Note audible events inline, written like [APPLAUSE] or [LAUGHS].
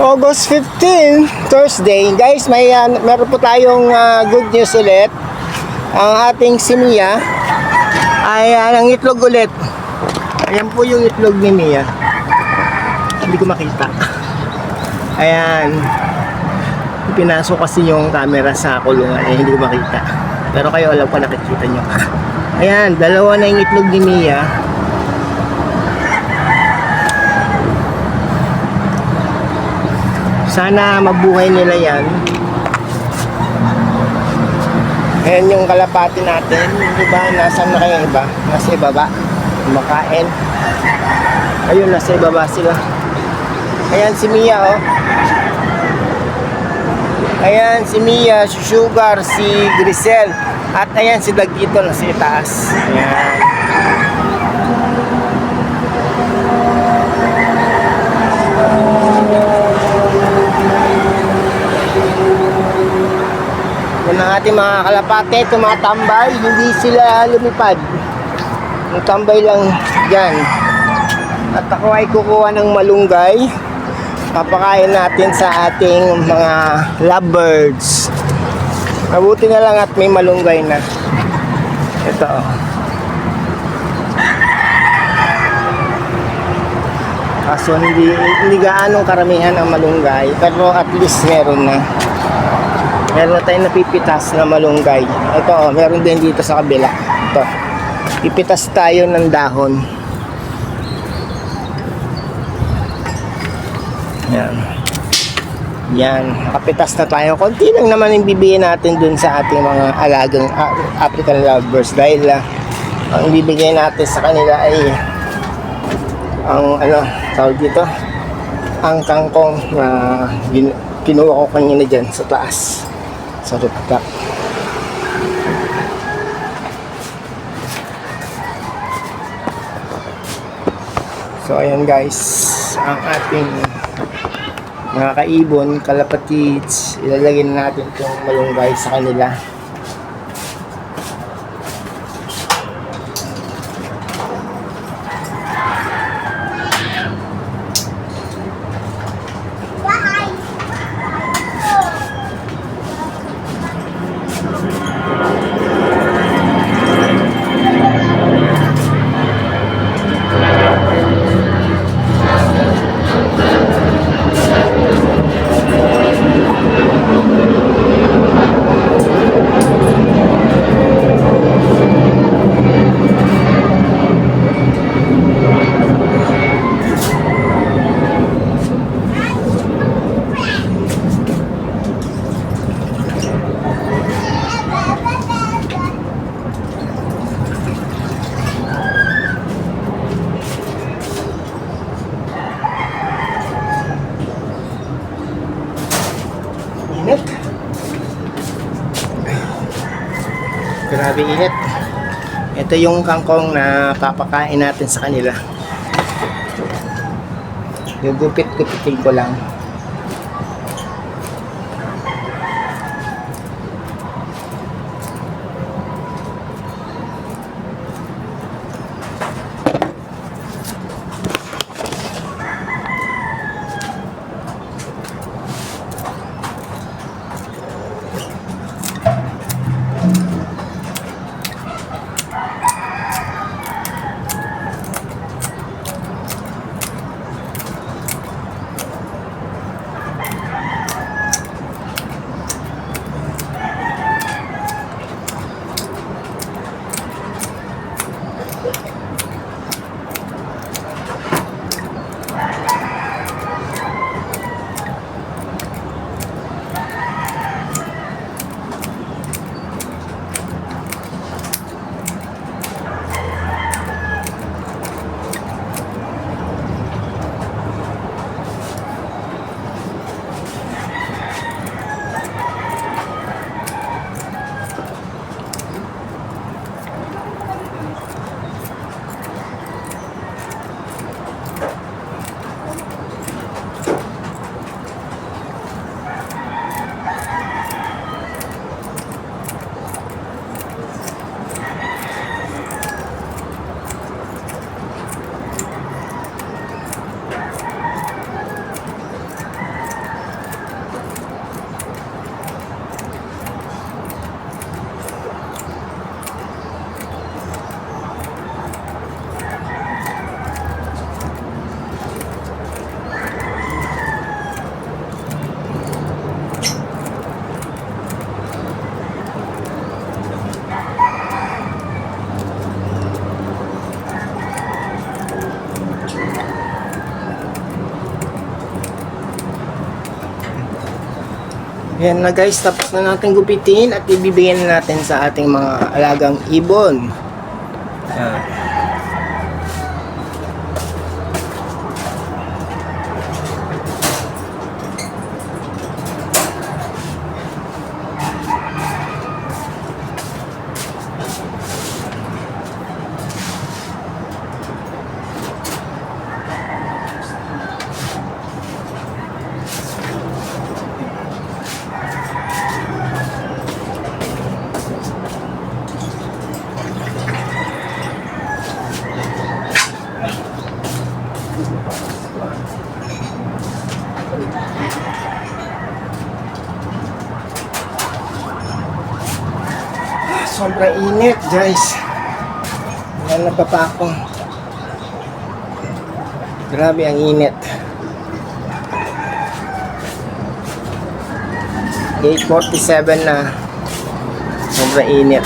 August 15, Thursday. Guys, may uh, meron po tayong ah, good news ulit. Ang ating si Mia ay uh, ng itlog ulit. Ayan po yung itlog ni Mia. Hindi ko makita. [LAUGHS] Ayan. Pinasok kasi yung camera sa kulungan eh, hindi ko makita. Pero kayo alam ko nakikita nyo. [LAUGHS] Ayan, dalawa na yung itlog ni Mia. Sana mabuhay nila yan. Ayan yung kalapati natin. Di ba? Nasaan na kayo iba? Nasa ibaba. Kumakain. Ayun, nasa ibaba sila. Ayan si Mia, oh. Ayan si Mia, si Sugar, si Grisel. At ayan si Dagito na sa itaas. Ayan. Ating mga kalapate, tumatambay, hindi sila lumipad. Tambay lang dyan. At ako ay kukuha ng malunggay. Papakain natin sa ating mga lovebirds. Mabuti na lang at may malunggay na. Ito. Kaso hindi, hindi gaano karamihan ang malunggay. Pero at least meron na. Meron tayong napipitas na malunggay. Ito, oh, meron din dito sa kabila. Ito. Ipitas tayo ng dahon. Yan. Yan. Nakapitas na tayo. Konti lang naman yung bibigyan natin dun sa ating mga alagang ah, African lovebirds. Dahil ah, ang bibigyan natin sa kanila ay ang ano, tawag dito, ang kangkong na gin- kinuha ko kanina dyan sa taas sa rooftop. So ayan guys, ang ating mga kaibon, kalapatids, ilalagay na natin itong malunggay sa kanila. Grabe init. Ito yung kangkong na papakain natin sa kanila. Yung gupit-gupitin ko lang. Yan na guys, tapos na natin gupitin at ibibigyan na natin sa ating mga alagang ibon. Yan. Sobrang init guys. Na pa ako. Grabe ang init. 8.47 na. Sobrang init.